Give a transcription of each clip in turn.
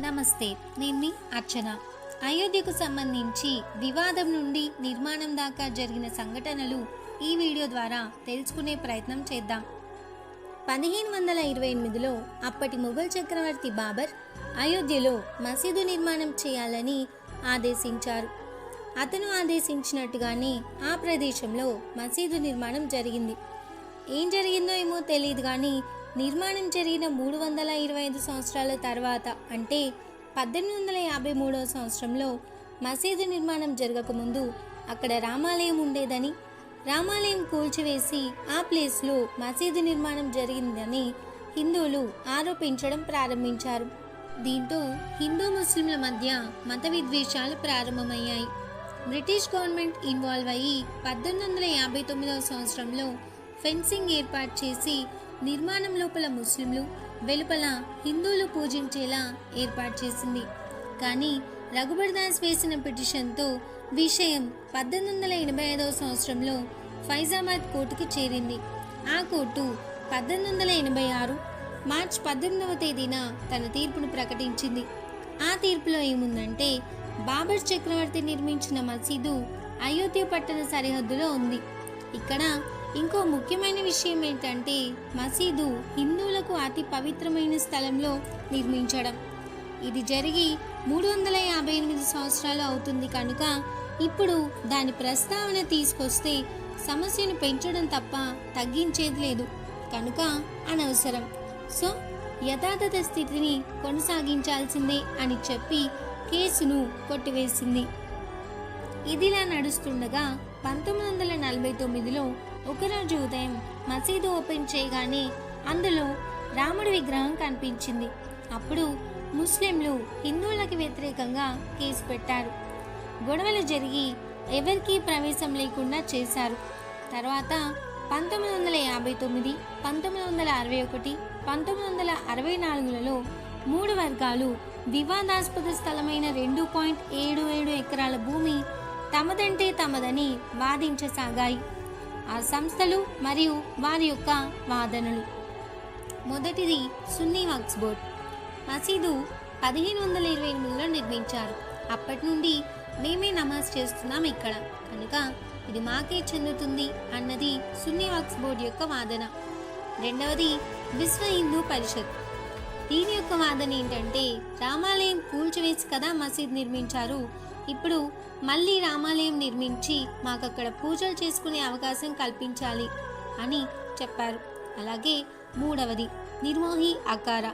నమస్తే నేను మీ అర్చన. అయోధ్యకు సంబంధించి వివాదం నుండి నిర్మాణం దాకా జరిగిన సంఘటనలు ఈ వీడియో ద్వారా తెలుసుకునే ప్రయత్నం చేద్దాం. పదిహేను వందల ఇరవై ఎనిమిదిలో అప్పటి ముఘల్ చక్రవర్తి బాబర్ అయోధ్యలో మసీదు నిర్మాణం చేయాలని ఆదేశించారు. అతను ఆదేశించినట్టుగానే ఆ ప్రదేశంలో మసీదు నిర్మాణం జరిగింది. ఏం జరిగిందో ఏమో తెలియదు కానీ నిర్మాణం జరిగిన మూడు వందల ఇరవై ఐదు సంవత్సరాల తర్వాత అంటే పద్దెనిమిది వందల యాభై మూడవ సంవత్సరంలో మసీదు నిర్మాణం జరగకముందు అక్కడ రామాలయం ఉండేదని రామాలయం కూల్చివేసి ఆ ప్లేస్లో మసీదు నిర్మాణం జరిగిందని హిందువులు ఆరోపించడం ప్రారంభించారు. దీంతో హిందూ ముస్లింల మధ్య మత విద్వేషాలు ప్రారంభమయ్యాయి. బ్రిటిష్ గవర్నమెంట్ ఇన్వాల్వ్ అయ్యి పద్దెనిమిది వందల యాభై తొమ్మిదవ సంవత్సరంలో ఫెన్సింగ్ ఏర్పాటు చేసి నిర్మాణం లోపల ముస్లింలు వెలుపల హిందువులు పూజించేలా ఏర్పాటు చేసింది. కానీ రఘుబర్ దాస్ వేసిన పిటిషన్తో విషయం పద్దెనిమిది వందల ఎనభై ఐదవ సంవత్సరంలో ఫైజాబాద్ కోర్టుకి చేరింది. ఆ కోర్టు పద్దెనిమిది వందల ఎనభై ఆరు మార్చ్ పద్దెనిమిదవ తేదీన తన తీర్పును ప్రకటించింది. ఆ తీర్పులో ఏముందంటే బాబర్ చక్రవర్తి నిర్మించిన మసీదు అయోధ్య పట్టణ సరిహద్దులో ఉంది. ఇక్కడ ఇంకో ముఖ్యమైన విషయం ఏంటంటే మసీదు హిందువులకు అతి పవిత్రమైన స్థలంలో నిర్మించడం. ఇది జరిగి మూడు వందల యాభై ఎనిమిది సంవత్సరాలు అవుతుంది కనుక ఇప్పుడు దాని ప్రస్తావన తీసుకొస్తే సమస్యను పెంచడం తప్ప తగ్గించేది లేదు. కనుక అనవసరం. సో యథాతథ స్థితిని కొనసాగించాల్సిందే అని చెప్పి కేసును కొట్టివేసింది. ఇదిలా నడుస్తుండగా పంతొమ్మిది వందల నలభై తొమ్మిదిలో ఒకరోజు ఉదయం మసీదు ఓపెన్ చేయగానే అందులో రాముడి విగ్రహం కనిపించింది. అప్పుడు ముస్లింలు హిందువులకు వ్యతిరేకంగా కేసు పెట్టారు. గొడవలు జరిగి ఎవరికీ ప్రవేశం లేకుండా చేశారు. తర్వాత పంతొమ్మిది వందల యాభై తొమ్మిది పంతొమ్మిది వందల అరవై ఒకటి పంతొమ్మిది వందల అరవై నాలుగులలో మూడు వర్గాలు వివాదాస్పద స్థలమైన రెండు పాయింట్ ఏడు ఏడు ఎకరాల భూమి తమదంటే తమదని వాదించసాగాయి. ఆ సంస్థలు మరియు వారి యొక్క వాదనలు. మొదటిది సున్నీ వక్స్ బోర్డ్. మసీదు పదిహేను వందల ఇరవై ఎనిమిదిలో నిర్మించారు. అప్పటి నుండి మేమే నమాజ్ చేస్తున్నాం ఇక్కడ. కనుక ఇది మాకే చెందుతుంది అన్నది సున్నీ వక్స్ బోర్డు యొక్క వాదన. రెండవది విశ్వ హిందూ పరిషత్. దీని యొక్క వాదన ఏంటంటే రామాలయం కూల్చివేసి కదా మసీద్ నిర్మించారు. ఇప్పుడు మళ్ళీ రామాలయం నిర్మించి మాకు అక్కడ పూజలు చేసుకునే అవకాశం కల్పించాలి అని చెప్పారు. అలాగే మూడవది నిర్మోహి అకార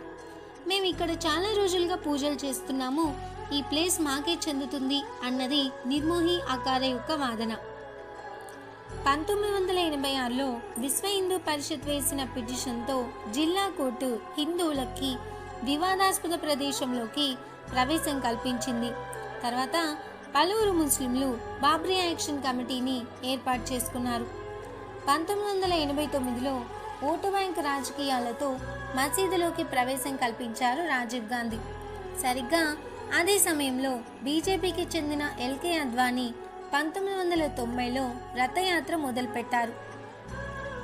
మేము ఇక్కడ చాలా రోజులుగా పూజలు చేస్తున్నాము. ఈ ప్లేస్ మాకే చెందుతుంది అన్నది నిర్మోహి అకార యొక్క వాదన. పంతొమ్మిది వందల ఎనభై ఆరులో విశ్వ హిందూ పరిషత్ వేసిన పిటిషన్తో జిల్లా కోర్టు హిందువులకి వివాదాస్పద ప్రదేశంలోకి ప్రవేశం కల్పించింది. తర్వాత పలువురు ముస్లింలు బాబ్రీ యాక్షన్ కమిటీని ఏర్పాటు చేసుకున్నారు. పంతొమ్మిది వందల ఎనభై తొమ్మిదిలో ఓటు బ్యాంక్ రాజకీయాలతో మసీదులోకి ప్రవేశం కల్పించారు రాజీవ్ గాంధీ. సరిగ్గా అదే సమయంలో బీజేపీకి చెందిన ఎల్కే అద్వానీ పంతొమ్మిది వందల తొంభైలో రథయాత్ర మొదలుపెట్టారు.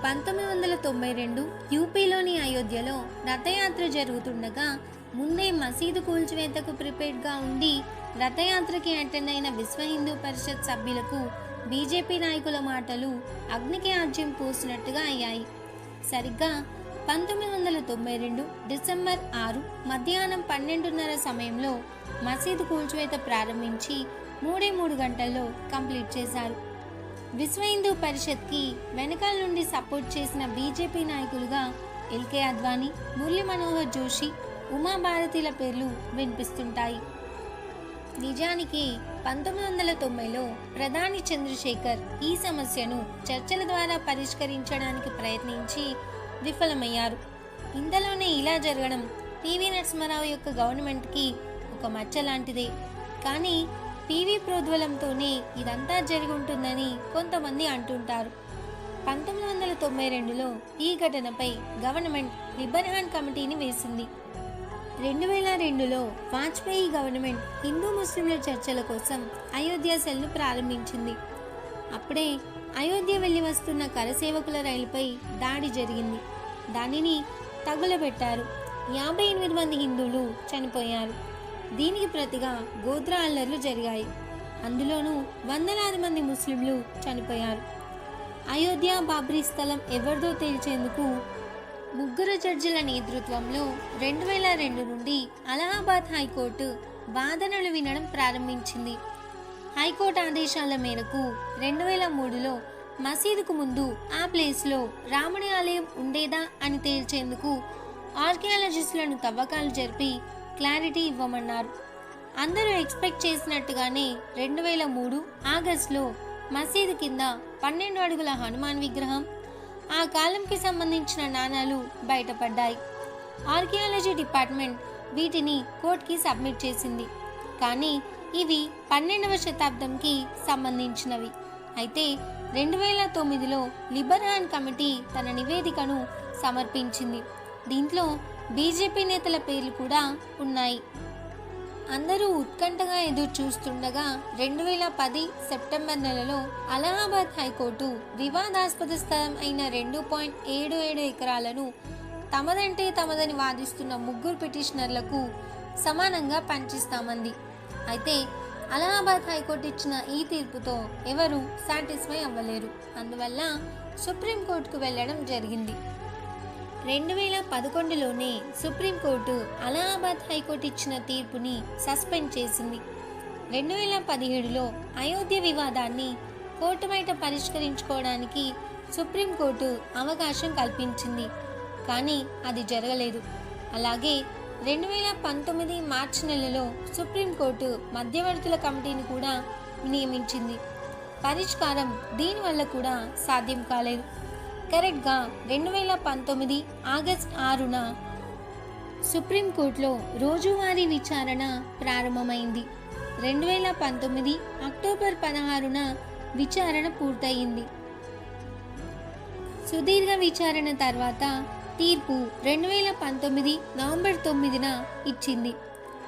పంతొమ్మిది వందల తొంభై రెండు యూపీలోని అయోధ్యలో రథయాత్ర జరుగుతుండగా ముందే మసీదు కూల్చివేతకు ప్రిపేర్డ్గా ఉండి రథయాత్రకి అటెండ్ అయిన విశ్వ హిందూ పరిషత్ సభ్యులకు బీజేపీ నాయకుల మాటలు అగ్నికి ఆజ్యం పోసినట్టుగా అయ్యాయి. సరిగ్గా పంతొమ్మిది వందల తొంభై రెండు డిసెంబర్ ఆరు మధ్యాహ్నం పన్నెండున్నర సమయంలో మసీదు కూల్చివేత ప్రారంభించి మూడే మూడు గంటల్లో కంప్లీట్ చేశారు. విశ్వ హిందూ పరిషత్కి వెనకాల నుండి సపోర్ట్ చేసిన బీజేపీ నాయకులుగా ఎల్కే అద్వానీ మురళీ మనోహర్ జోషి ఉమాభారతిల పేర్లు వినిపిస్తుంటాయి. నిజానికి పంతొమ్మిది వందల తొంభైలో ప్రధాని చంద్రశేఖర్ ఈ సమస్యను చర్చల ద్వారా పరిష్కరించడానికి ప్రయత్నించి విఫలమయ్యారు. ఇంతలోనే ఇలా జరగడం పివి నరసింహారావు యొక్క గవర్నమెంట్కి ఒక మచ్చ లాంటిదే కానీ పివి ప్రోద్వలంతోనే ఇదంతా జరిగి ఉంటుందని కొంతమంది అంటుంటారు. పంతొమ్మిది వందల తొంభై రెండులో ఈ ఘటనపై గవర్నమెంట్ లిబర్హాన్ కమిటీని వేసింది. రెండు వేల రెండులో వాజ్పేయి గవర్నమెంట్ హిందూ ముస్లింల చర్చల కోసం అయోధ్య సెల్ను ప్రారంభించింది. అప్పుడే అయోధ్య వెళ్ళి వస్తున్న కరసేవకుల రైలుపై దాడి జరిగింది. దానిని తగులబెట్టారు. యాభై ఎనిమిది మంది హిందువులు చనిపోయారు. దీనికి ప్రతిగా గోత్ర అల్లర్లు జరిగాయి. అందులోనూ వందలాది మంది ముస్లింలు చనిపోయారు. అయోధ్య బాబ్రీ స్థలం ఎవరిదో తేల్చేందుకు ముగ్గురు జడ్జిల నేతృత్వంలో రెండు వేల రెండు నుండి అలహాబాద్ హైకోర్టు వాదనలు వినడం ప్రారంభించింది. హైకోర్టు ఆదేశాల మేరకు రెండు వేల మూడులో మసీదుకు ముందు ఆ ప్లేస్లో రాముడి ఆలయం ఉండేదా అని తేల్చేందుకు ఆర్కియాలజిస్టులను తవ్వకాలు జరిపి క్లారిటీ ఇవ్వమన్నారు. అందరూ ఎక్స్పెక్ట్ చేసినట్టుగానే రెండు వేల మూడు ఆగస్టులో మసీదు కింద పన్నెండు అడుగుల హనుమాన్ విగ్రహం ఆ కాలంకి సంబంధించిన నాణాలు బయటపడ్డాయి. ఆర్కియాలజీ డిపార్ట్మెంట్ వీటిని కోర్టుకి సబ్మిట్ చేసింది. కానీ ఇవి పన్నెండవ శతాబ్దంకి సంబంధించినవి. అయితే రెండు వేల తొమ్మిదిలో లిబర్హాన్ కమిటీ తన నివేదికను సమర్పించింది. దీంట్లో బీజేపీ నేతల పేర్లు కూడా ఉన్నాయి. అందరూ ఉత్కంఠగా ఎదురు చూస్తుండగా రెండు వేల పది సెప్టెంబర్ నెలలో అలహాబాద్ హైకోర్టు వివాదాస్పద స్థలం అయిన రెండు పాయింట్ ఏడు ఏడు ఎకరాలను తమదంటే తమదని వాదిస్తున్న ముగ్గురు పిటిషనర్లకు సమానంగా పంచిస్తామంది. అయితే అలహాబాద్ హైకోర్టు ఇచ్చిన ఈ తీర్పుతో ఎవరు సాటిస్ఫై అవ్వలేరు. అందువల్ల సుప్రీంకోర్టుకు వెళ్ళడం జరిగింది. రెండు వేల పదకొండులోనే సుప్రీంకోర్టు అలహాబాద్ హైకోర్టు ఇచ్చిన తీర్పుని సస్పెండ్ చేసింది. రెండు వేల పదిహేడులో అయోధ్య వివాదాన్ని కోర్టు బయట పరిష్కరించుకోవడానికి సుప్రీంకోర్టు అవకాశం కల్పించింది. కానీ అది జరగలేదు. అలాగే రెండు వేల పంతొమ్మిది మార్చి నెలలో సుప్రీంకోర్టు మధ్యవర్తుల కమిటీని కూడా నియమించింది. పరిష్కారం దీనివల్ల కూడా సాధ్యం కాలేదు. కరెక్ట్గా రెండు వేల పంతొమ్మిది ఆగస్ట్ ఆరున సుప్రీంకోర్టులో రోజువారీ విచారణ ప్రారంభమైంది. రెండు వేల పంతొమ్మిది అక్టోబర్ పదహారున విచారణ పూర్తయింది. సుదీర్ఘ విచారణ తర్వాత తీర్పు రెండు వేల పంతొమ్మిది నవంబర్ తొమ్మిదిన ఇచ్చింది.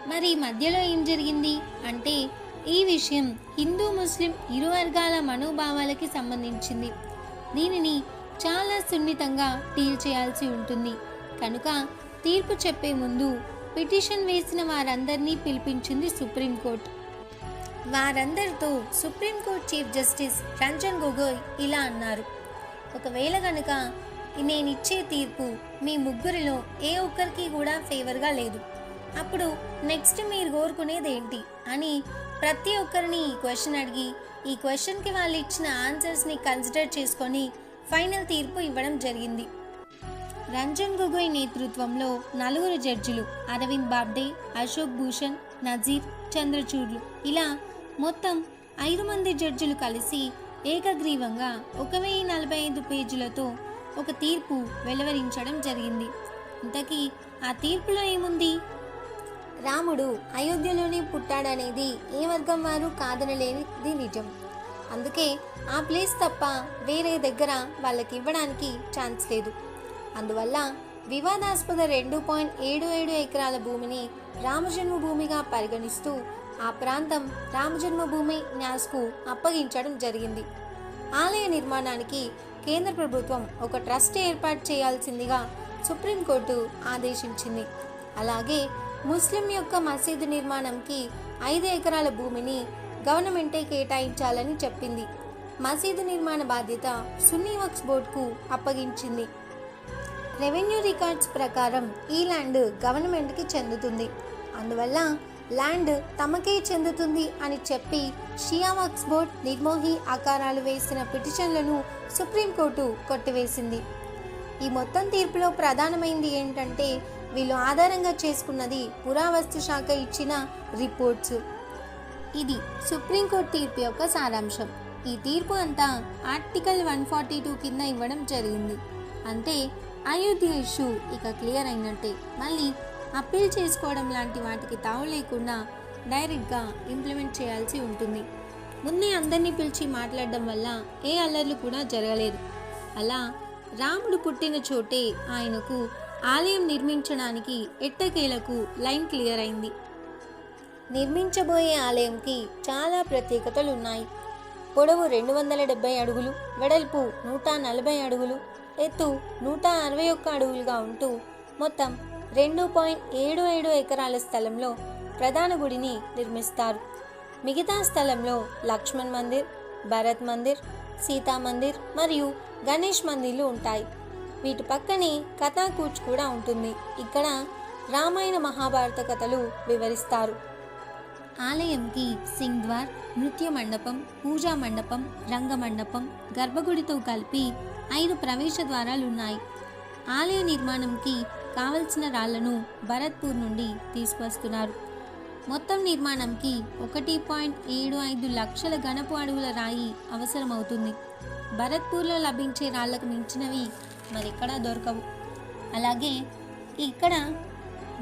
మరి మధ్యలో ఏం జరిగింది? అంటే ఈ విషయం హిందూ ముస్లిం ఇరు వర్గాల మనోభావాలకి సంబంధించింది. దీనిని చాలా సున్నితంగా డీల్ చేయాల్సి ఉంటుంది. కనుక తీర్పు చెప్పే ముందు పిటిషన్ వేసిన వారందరినీ పిలిపించింది సుప్రీంకోర్టు వారందరితో supreme court chief justice Ranjan Gogoi ఇలా అన్నారు. ఒకవేళ గనుక నేనిచ్చే తీర్పు మీ ముగ్గురిలో ఏ ఒక్కరికి కూడా ఫేవర్గా లేదు. అప్పుడు నెక్స్ట్ మీరు కోరుకునేది ఏంటి అని ప్రతి ఒక్కరిని ఈ క్వశ్చన్ అడిగి ఈ క్వశ్చన్కి వాళ్ళు ఇచ్చిన ఆన్సర్స్ని కన్సిడర్ చేసుకొని ఫైనల్ తీర్పు ఇవ్వడం జరిగింది. రంజన్ గొగోయ్ నేతృత్వంలో నలుగురు జడ్జిలు అరవింద్ బాబ్డే అశోక్ భూషణ్ నజీర్ చంద్రచూడ్లు. ఇలా మొత్తం ఐదు మంది జడ్జిలు కలిసి ఏకగ్రీవంగా ఒక వెయ్యి నలభై ఐదు పేజీలతో ఒక తీర్పు వెలువరించడం జరిగింది. ఇంతకీ ఆ తీర్పులో ఏముంది? రాముడు అయోధ్యలోనే పుట్టాడనేది ఏ వర్గం వారు కాదనలేనిది నిజం. అందుకే ఆ ప్లేస్ తప్ప వేరే దగ్గర వాళ్ళకి ఇవ్వడానికి ఛాన్స్ లేదు. అందువల్ల వివాదాస్పద రెండు పాయింట్ ఏడు ఏడు ఎకరాల భూమిని రామజన్మభూమిగా పరిగణిస్తూ ఆ ప్రాంతం రామజన్మభూమి న్యాస్కు అప్పగించడం జరిగింది. ఆలయ నిర్మాణానికి కేంద్ర ప్రభుత్వం ఒక ట్రస్ట్ ఏర్పాటు చేయాల్సిందిగా సుప్రీంకోర్టు ఆదేశించింది. అలాగే ముస్లిం యొక్క మసీదు నిర్మాణంకి ఐదు ఎకరాల భూమిని గవర్నమెంటే కేటాయించాలని చెప్పింది. మసీదు నిర్మాణ బాధ్యత సున్నీ వక్స్ బోర్డుకు అప్పగించింది. రెవెన్యూ రికార్డ్స్ ప్రకారం ఈ ల్యాండ్ గవర్నమెంట్కి చెందుతుంది. అందువల్ల ల్యాండ్ తమకే చెందుతుంది అని చెప్పి షియా వక్స్ బోర్డ్ నిర్మోహి ఆకారాలు వేసిన పిటిషన్లను సుప్రీంకోర్టు కొట్టివేసింది. ఈ మొత్తం తీర్పులో ప్రధానమైంది ఏంటంటే వీళ్ళు ఆధారంగా చేసుకున్నది పురావస్తు శాఖ ఇచ్చిన రిపోర్ట్స్. ఇది సుప్రీంకోర్టు తీర్పు యొక్క సారాంశం. ఈ తీర్పు అంతా ఆర్టికల్ వన్ ఫార్టీ టూ కింద ఇవ్వడం జరిగింది. అంటే అయోధ్య ఇష్యూ ఇక క్లియర్ అయినట్టే. మళ్ళీ అప్పీల్ చేసుకోవడం లాంటి వాటికి తావు లేకుండా డైరెక్ట్గా ఇంప్లిమెంట్ చేయాల్సి ఉంటుంది. ముందే అందరినీ పిలిచి మాట్లాడడం వల్ల ఏ అల్లర్లు కూడా జరగలేదు. అలా రాముడు పుట్టిన చోటే ఆయనకు ఆలయం నిర్మించడానికి ఎట్టకేలకు లైన్ క్లియర్ అయింది. నిర్మించబోయే ఆలయంకి చాలా ప్రత్యేకతలు ఉన్నాయి పొడవు రెండు వందల డెబ్బై అడుగులు వెడల్పు నూట నలభై అడుగులు ఎత్తు నూట అరవై ఒక్క అడుగులుగా ఉంటూ మొత్తం రెండు పాయింట్ ఏడు ఏడు ఎకరాల స్థలంలో ప్రధాన గుడిని నిర్మిస్తారు. మిగతా స్థలంలో లక్ష్మణ్ మందిర్ భరత్ మందిర్ సీతా మందిర్ మరియు గణేష్ మందిర్లు ఉంటాయి. వీటి పక్కనే కథాకూచ్ కూడా ఉంటుంది. ఇక్కడ రామాయణ మహాభారత కథలు వివరిస్తారు. ఆలయంకి సింగ్ద్వార్ నృత్య మండపం పూజా మండపం రంగ మండపం గర్భగుడితో కలిపి ఐదు ప్రవేశ ద్వారాలు ఉన్నాయి. ఆలయ నిర్మాణంకి కావలసిన రాళ్ళను భరత్పూర్ నుండి తీసుకువస్తున్నారు. మొత్తం నిర్మాణంకి ఒకటి పాయింట్ ఏడు ఐదు లక్షల గణపు అడుగుల రాయి అవసరమవుతుంది. భరత్పూర్లో లభించే రాళ్ళకు మించినవి మరెక్కడా దొరకవు. అలాగే ఇక్కడ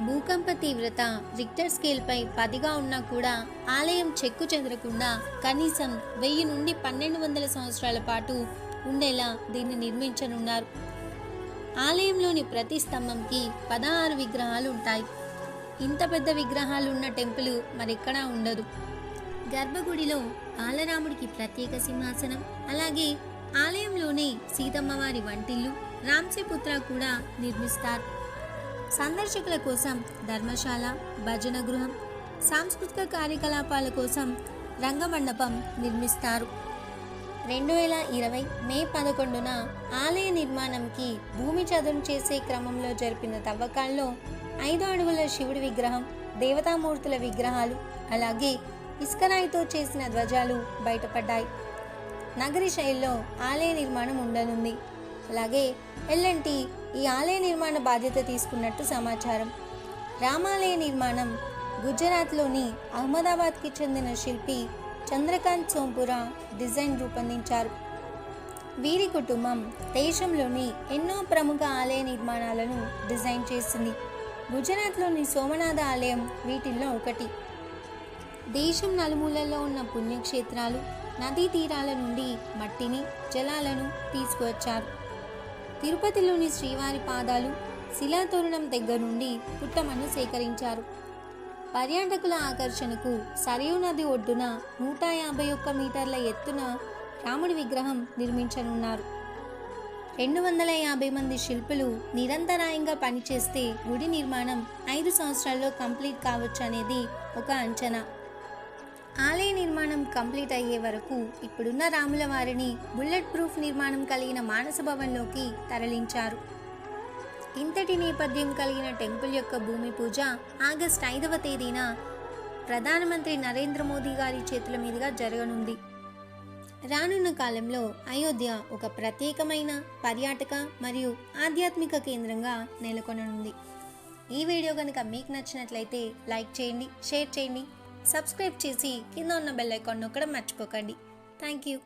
భూకంప తీవ్రత రిక్టర్ స్కేల్పై పదిగా ఉన్నా కూడా ఆలయం చెక్కు చెదరకుండా కనీసం వెయ్యి నుండి పన్నెండు వందల సంవత్సరాల పాటు ఉండేలా దీన్ని నిర్మించనున్నారు. ఆలయంలోని ప్రతి స్తంభంకి పదహారు విగ్రహాలు ఉంటాయి. ఇంత పెద్ద విగ్రహాలు ఉన్న టెంపుల్ మరెక్కడా ఉండదు. గర్భగుడిలో బాలరాముడికి ప్రత్యేక సింహాసనం అలాగే ఆలయంలోనే సీతమ్మవారి వంటిల్లు రాంశీపుత్ర కూడా నిర్మిస్తారు. సందర్శకుల కోసం ధర్మశాల భజన గృహం సాంస్కృతిక కార్యకలాపాల కోసం రంగమండపం నిర్మిస్తారు. రెండు వేల ఇరవై మే పదకొండున ఆలయ నిర్మాణంకి భూమి చదును చేసే క్రమంలో జరిపిన తవ్వకాల్లో ఐదు అడుగుల శివుడి విగ్రహం దేవతామూర్తుల విగ్రహాలు అలాగే ఇసుకరాయితో చేసిన ధ్వజాలు బయటపడ్డాయి. నగరి శైలిలో ఆలయ నిర్మాణం ఉండనుంది. అలాగే ఎల్ఎన్టీ ఈ ఆలయ నిర్మాణ బాధ్యత తీసుకున్నట్టు సమాచారం. రామాలయ నిర్మాణం గుజరాత్లోని అహ్మదాబాద్కి చెందిన శిల్పి చంద్రకాంత్ సోంపురా డిజైన్ రూపొందించారు. వీరి కుటుంబం దేశంలోని ఎన్నో ప్రముఖ ఆలయ నిర్మాణాలను డిజైన్ చేసింది. గుజరాత్లోని సోమనాథ ఆలయం వీటిల్లో ఒకటి. దేశం నలుమూలల్లో ఉన్న పుణ్యక్షేత్రాలు నదీ తీరాల నుండి మట్టిని జలాలను తీసుకువచ్చారు. తిరుపతిలోని శ్రీవారి పాదాలు శిలాతోరణం దగ్గర నుండి పుట్టమన్ను సేకరించారు. పర్యాటకుల ఆకర్షణకు సరయు నది ఒడ్డున నూట యాభై ఒక్క మీటర్ల ఎత్తున రాముడి విగ్రహం నిర్మించనున్నారు. రెండు వందల యాభై మంది శిల్పులు నిరంతరాయంగా పనిచేస్తే గుడి నిర్మాణం ఐదు సంవత్సరాల్లో కంప్లీట్ కావచ్చు అనేది ఒక అంచనా. ఆలయ నిర్మాణం కంప్లీట్ అయ్యే వరకు ఇప్పుడున్న రాముల వారిని బుల్లెట్ ప్రూఫ్ నిర్మాణం కలిగిన మానస భవన్లోకి తరలించారు. ఇంతటి నేపథ్యం కలిగిన టెంపుల్ యొక్క భూమి పూజ ఆగస్ట్ ఐదవ తేదీన ప్రధానమంత్రి నరేంద్ర మోదీ గారి చేతుల మీదుగా జరగనుంది. రానున్న కాలంలో అయోధ్య ఒక ప్రత్యేకమైన పర్యాటక మరియు ఆధ్యాత్మిక కేంద్రంగా నెలకొననుంది. ఈ వీడియో కనుక మీకు నచ్చినట్లయితే లైక్ చేయండి షేర్ చేయండి సబ్స్క్రైబ్ చేసి కింద ఉన్న బెల్ ఐకాన్ నొక్కడం మర్చిపోకండి. Thank you